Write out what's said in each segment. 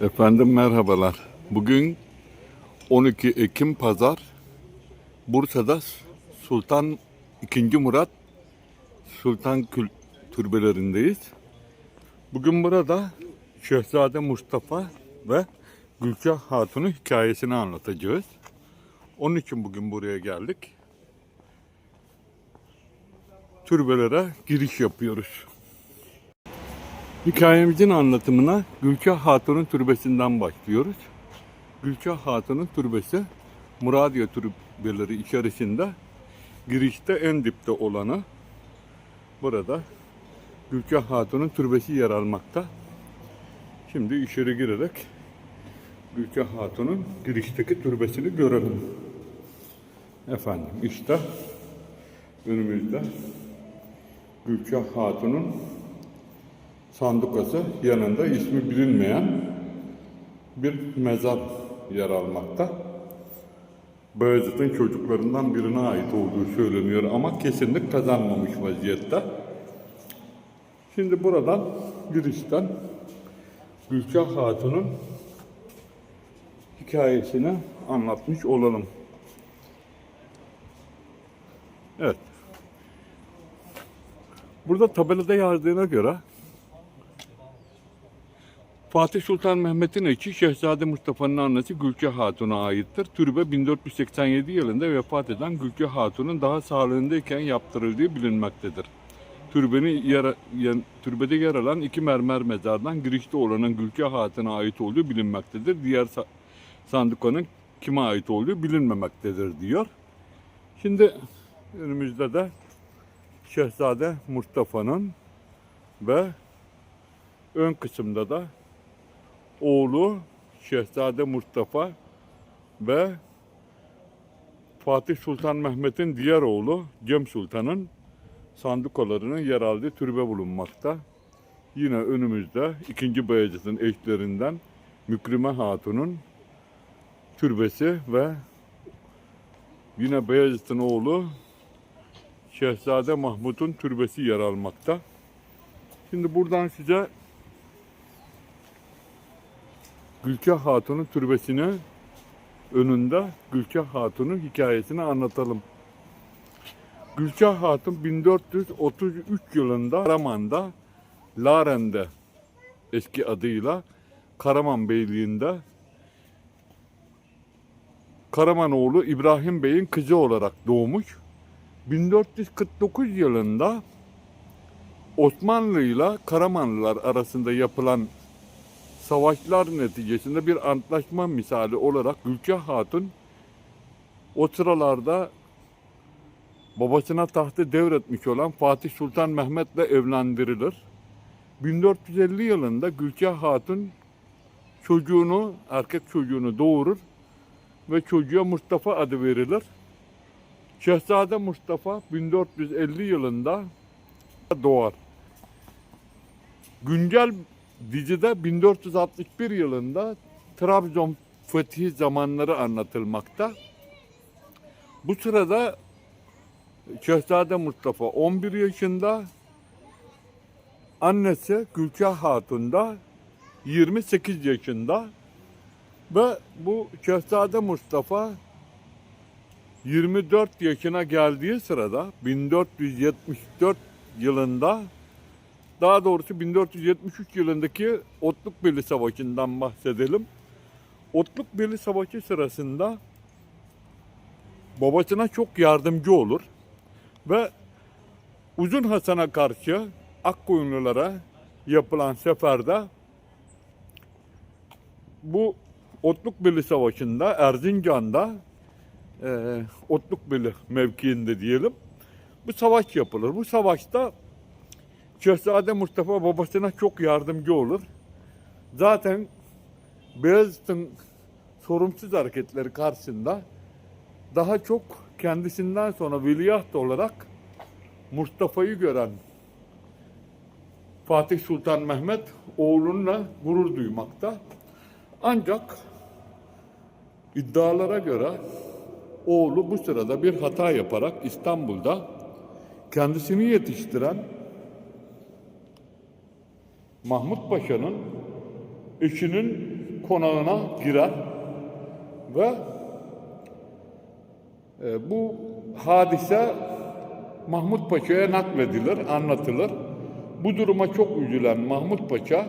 Efendim merhabalar. Bugün 12 Ekim Pazar. Bursa'da Sultan II. Murat Sultan Kül türbelerindeyiz. Bugün burada Şehzade Mustafa ve Gülşah Hatun'un hikayesini anlatacağız. Onun için bugün buraya geldik. Türbelere giriş yapıyoruz. Hikayemizin anlatımına Gülşah Hatun'un türbesinden başlıyoruz. Gülşah Hatun'un türbesi Muradiye türbeleri içerisinde girişte en dipte olanı burada Gülşah Hatun'un türbesi yer almakta. Şimdi içeri girerek Gülşah Hatun'un girişteki türbesini görelim. Efendim işte önümüzde Gülşah Hatun'un sandukası yanında ismi bilinmeyen bir mezar yer almakta. Beyazıt'ın çocuklarından birine ait olduğu söyleniyor ama kesinlik kazanmamış vaziyette. Şimdi buradan girişten Gülşah Hatun'un hikayesini anlatmış olalım. Evet. Burada tabelada yazdığına göre Fatih Sultan Mehmet'in eşi Şehzade Mustafa'nın annesi Gülçe Hatun'a aittir. Türbe 1487 yılında vefat eden Gülçe Hatun'un daha sağlığındayken yaptırıldığı bilinmektedir. Türbenin yer, yan- türbede yer alan iki mermer mezardan girişte olanın Gülçe Hatun'a ait olduğu bilinmektedir. Diğer sa- sandukanın kime ait olduğu bilinmemektedir diyor. Şimdi önümüzde de Şehzade Mustafa'nın ve ön kısımda da oğlu Şehzade Mustafa ve Fatih Sultan Mehmet'in diğer oğlu Cem Sultan'ın sandukalarının yer aldığı türbe bulunmakta. Yine önümüzde 2. Beyazıt'ın eşlerinden Mükrime Hatun'un türbesi ve yine Beyazıt'ın oğlu Şehzade Mahmut'un türbesi yer almakta. Şimdi buradan size Gülkah Hatun'un türbesini önünde Gülkah Hatun'un hikayesini anlatalım. Gülkah Hatun 1433 yılında Karaman'da Laren'de eski adıyla Karaman Beyliği'nde Karamanoğlu İbrahim Bey'in kızı olarak doğmuş. 1449 yılında Osmanlı ile Karamanlılar arasında yapılan savaşlar neticesinde bir antlaşma misali olarak Gülçah Hatun o sıralarda babasına tahtı devretmiş olan Fatih Sultan Mehmet'le evlendirilir. 1450 yılında Gülçah Hatun çocuğunu, erkek çocuğunu doğurur ve çocuğa Mustafa adı verilir. Şehzade Mustafa 1450 yılında doğar. Güncel dizide 1461 yılında Trabzon fethi zamanları anlatılmakta. Bu sırada Şehzade Mustafa 11 yaşında, annesi Gülçah Hatun da 28 yaşında ve bu Şehzade Mustafa 24 yaşına geldiği sırada 1474 yılında daha doğrusu 1473 yılındaki Otlukbeli Savaşı'ndan bahsedelim. Otlukbeli Savaşı sırasında babasına çok yardımcı olur ve Uzun Hasan'a karşı Akkoyunlulara yapılan seferde bu Otlukbeli Savaşı'nda Erzincan'da e, Otlukbeli mevkiinde diyelim bu savaş yapılır. Bu savaşta Şehzade Mustafa babasına çok yardımcı olur. Zaten Beyazıt'ın sorumsuz hareketleri karşısında daha çok kendisinden sonra veliaht olarak Mustafa'yı gören Fatih Sultan Mehmet oğlunla gurur duymakta. Ancak iddialara göre oğlu bu sırada bir hata yaparak İstanbul'da kendisini yetiştiren Mahmut Paşa'nın eşinin konağına girer ve e, bu hadise Mahmut Paşa'ya nakledilir, anlatılır. Bu duruma çok üzülen Mahmut Paşa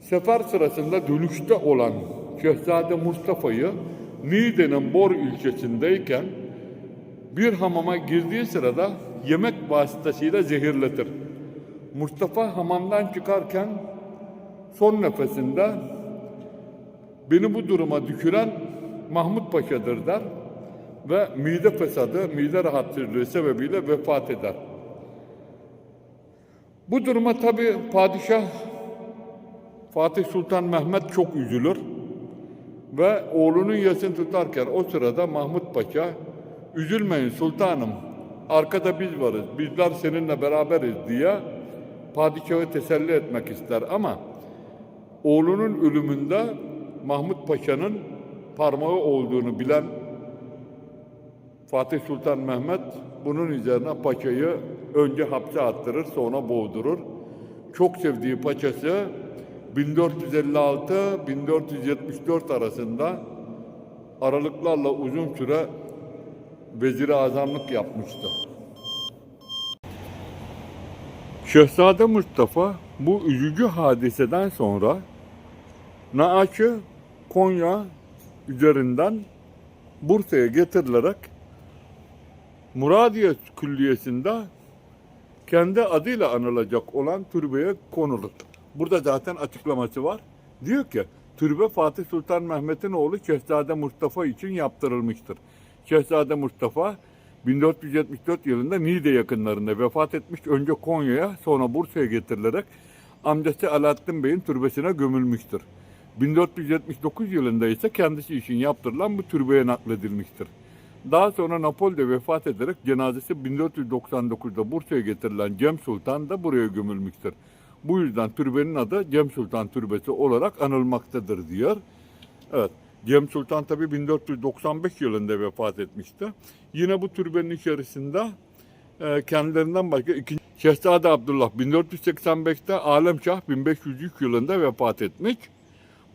sefer sırasında dönüşte olan Şehzade Mustafa'yı Niğde'nin Bor ilçesindeyken bir hamama girdiği sırada yemek vasıtasıyla zehirletir. Mustafa hamamdan çıkarken son nefesinde beni bu duruma düşüren Mahmut Paşa'dır der ve mide fesadı, mide rahatsızlığı sebebiyle vefat eder. Bu duruma tabi padişah Fatih Sultan Mehmet çok üzülür ve oğlunun yasını tutarken o sırada Mahmut Paşa üzülmeyin sultanım arkada biz varız bizler seninle beraberiz diye padişahı teselli etmek ister ama oğlunun ölümünde Mahmut Paşa'nın parmağı olduğunu bilen Fatih Sultan Mehmet bunun üzerine paçayı önce hapse attırır sonra boğdurur. Çok sevdiği paçası 1456-1474 arasında aralıklarla uzun süre vezir azamlık yapmıştı. Şehzade Mustafa bu üzücü hadiseden sonra naaşı Konya üzerinden Bursa'ya getirilerek Muradiye Külliyesi'nde kendi adıyla anılacak olan türbeye konulur. Burada zaten açıklaması var. Diyor ki türbe Fatih Sultan Mehmet'in oğlu Şehzade Mustafa için yaptırılmıştır. Şehzade Mustafa 1474 yılında Niğde yakınlarında vefat etmiş. Önce Konya'ya sonra Bursa'ya getirilerek amcası Alaaddin Bey'in türbesine gömülmüştür. 1479 yılında ise kendisi için yaptırılan bu türbeye nakledilmiştir. Daha sonra Napol'de vefat ederek cenazesi 1499'da Bursa'ya getirilen Cem Sultan da buraya gömülmüştür. Bu yüzden türbenin adı Cem Sultan Türbesi olarak anılmaktadır diyor. Evet. Cem Sultan tabi 1495 yılında vefat etmişti. Yine bu türbenin içerisinde e, kendilerinden başka ikinci Şehzade Abdullah 1485'te Alemşah 1503 yılında vefat etmiş.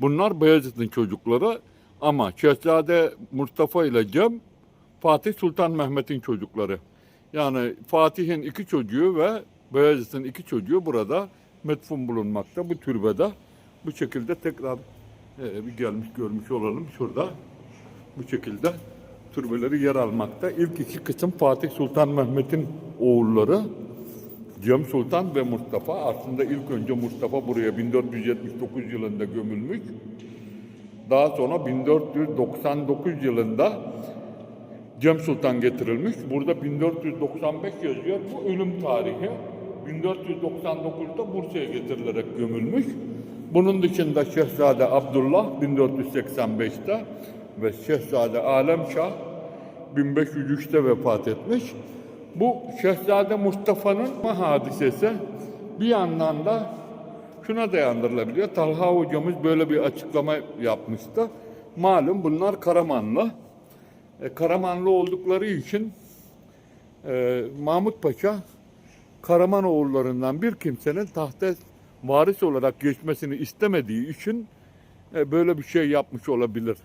Bunlar Beyazıt'ın çocukları ama Şehzade Mustafa ile Cem Fatih Sultan Mehmet'in çocukları. Yani Fatih'in iki çocuğu ve Beyazıt'ın iki çocuğu burada metfun bulunmakta bu türbede. Bu şekilde tekrar e, bir gelmiş görmüş olalım şurada. Bu şekilde türbeleri yer almakta. İlk iki kısım Fatih Sultan Mehmet'in oğulları Cem Sultan ve Mustafa. Aslında ilk önce Mustafa buraya 1479 yılında gömülmüş. Daha sonra 1499 yılında Cem Sultan getirilmiş. Burada 1495 yazıyor. Bu ölüm tarihi. 1499'da Bursa'ya getirilerek gömülmüş. Bunun dışında Şehzade Abdullah 1485'te ve Şehzade Alemşah 1503'te vefat etmiş. Bu Şehzade Mustafa'nın hadisesi bir yandan da şuna dayandırılabiliyor. Talha hocamız böyle bir açıklama yapmıştı. Malum bunlar Karamanlı. E, Karamanlı oldukları için e, Mahmut Paşa Karamanoğullarından bir kimsenin tahta varis olarak geçmesini istemediği için e, böyle bir şey yapmış olabilir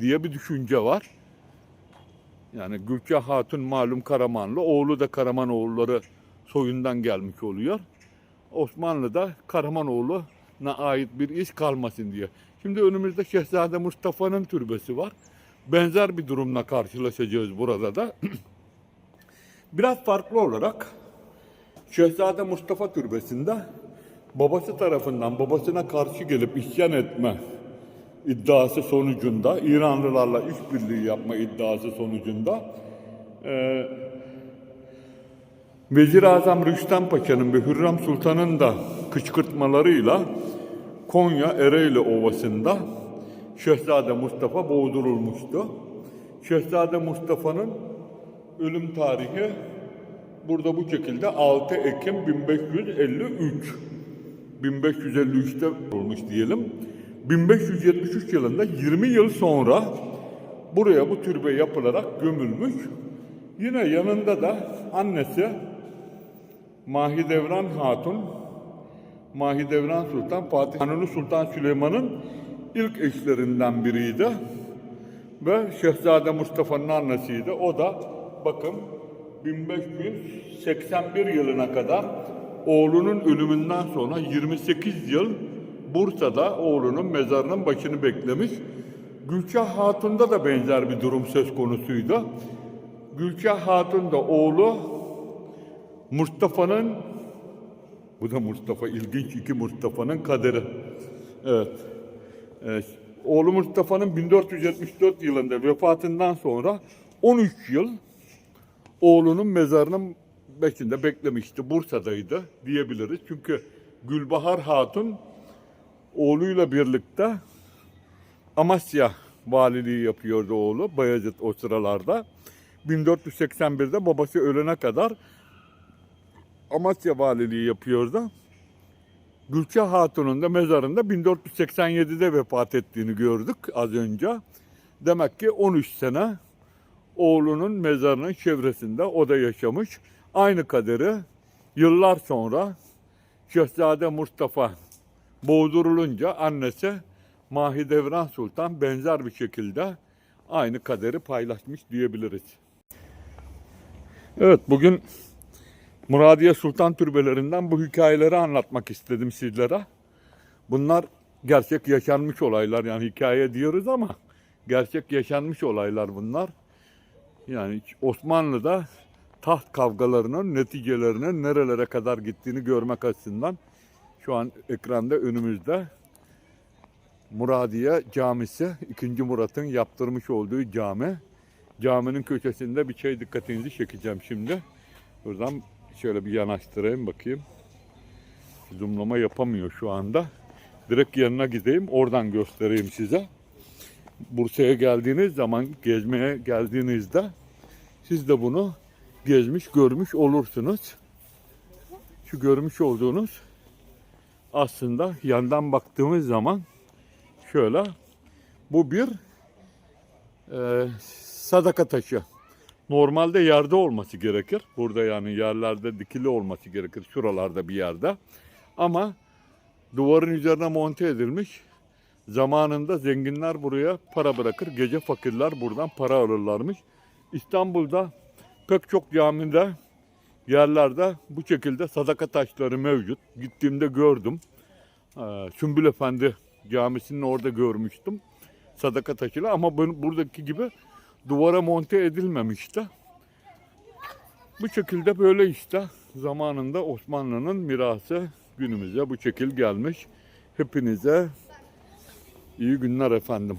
diye bir düşünce var. Yani Gülçah Hatun malum Karamanlı, oğlu da Karamanoğulları soyundan gelmiş oluyor. Osmanlı'da Karamanoğlu'na ait bir iş kalmasın diye. Şimdi önümüzde Şehzade Mustafa'nın türbesi var. Benzer bir durumla karşılaşacağız burada da. Biraz farklı olarak Şehzade Mustafa Türbesi'nde babası tarafından babasına karşı gelip isyan etme iddiası sonucunda İranlılarla işbirliği yapma iddiası sonucunda e, Vezir-i Azam Rüstem Paşa'nın ve Hürrem Sultan'ın da kışkırtmalarıyla Konya Ereğli Ovası'nda Şehzade Mustafa boğdurulmuştu. Şehzade Mustafa'nın ölüm tarihi burada bu şekilde 6 Ekim 1553. 1553'te olmuş diyelim. 1573 yılında 20 yıl sonra buraya bu türbe yapılarak gömülmüş. Yine yanında da annesi Mahidevran Hatun, Mahidevran Sultan Fatih Kanuni Sultan Süleyman'ın ilk eşlerinden biriydi. Ve Şehzade Mustafa'nın annesiydi. O da bakın 1581 yılına kadar oğlunun ölümünden sonra 28 yıl Bursa'da oğlunun mezarının başını beklemiş. Gülçah Hatun'da da benzer bir durum söz konusuydu. Gülçah Hatun da oğlu Mustafa'nın bu da Mustafa ilginç iki Mustafa'nın kaderi. Evet. Ee, oğlu Mustafa'nın 1474 yılında vefatından sonra 13 yıl oğlunun mezarının başında beklemişti. Bursa'daydı diyebiliriz. Çünkü Gülbahar Hatun oğluyla birlikte Amasya valiliği yapıyordu oğlu Bayezid o sıralarda. 1481'de babası ölene kadar Amasya valiliği yapıyordu. Gülçah Hatun'un da mezarında 1487'de vefat ettiğini gördük az önce. Demek ki 13 sene oğlunun mezarının çevresinde o da yaşamış. Aynı kaderi yıllar sonra Şehzade Mustafa boğdurulunca annesi Mahidevran Sultan benzer bir şekilde aynı kaderi paylaşmış diyebiliriz. Evet bugün Muradiye Sultan türbelerinden bu hikayeleri anlatmak istedim sizlere. Bunlar gerçek yaşanmış olaylar yani hikaye diyoruz ama gerçek yaşanmış olaylar bunlar. Yani Osmanlı'da taht kavgalarının neticelerinin nerelere kadar gittiğini görmek açısından şu an ekranda önümüzde Muradiye Camisi 2. Murat'ın yaptırmış olduğu cami. Caminin köşesinde bir şey dikkatinizi çekeceğim şimdi. Buradan şöyle bir yanaştırayım bakayım. Zoomlama yapamıyor şu anda. Direkt yanına gideyim oradan göstereyim size. Bursa'ya geldiğiniz zaman gezmeye geldiğinizde siz de bunu gezmiş görmüş olursunuz. Şu görmüş olduğunuz aslında yandan baktığımız zaman şöyle bu bir e, sadaka taşı. Normalde yerde olması gerekir. Burada yani yerlerde dikili olması gerekir. Şuralarda bir yerde. Ama duvarın üzerine monte edilmiş. Zamanında zenginler buraya para bırakır. Gece fakirler buradan para alırlarmış. İstanbul'da pek çok camide yerlerde bu şekilde sadaka taşları mevcut. Gittiğimde gördüm. Ee, Sümbül Efendi camisinin orada görmüştüm. Sadaka taşıyla ama bu- buradaki gibi duvara monte edilmemişti. Bu şekilde böyle işte zamanında Osmanlı'nın mirası günümüze bu şekil gelmiş. Hepinize iyi günler efendim.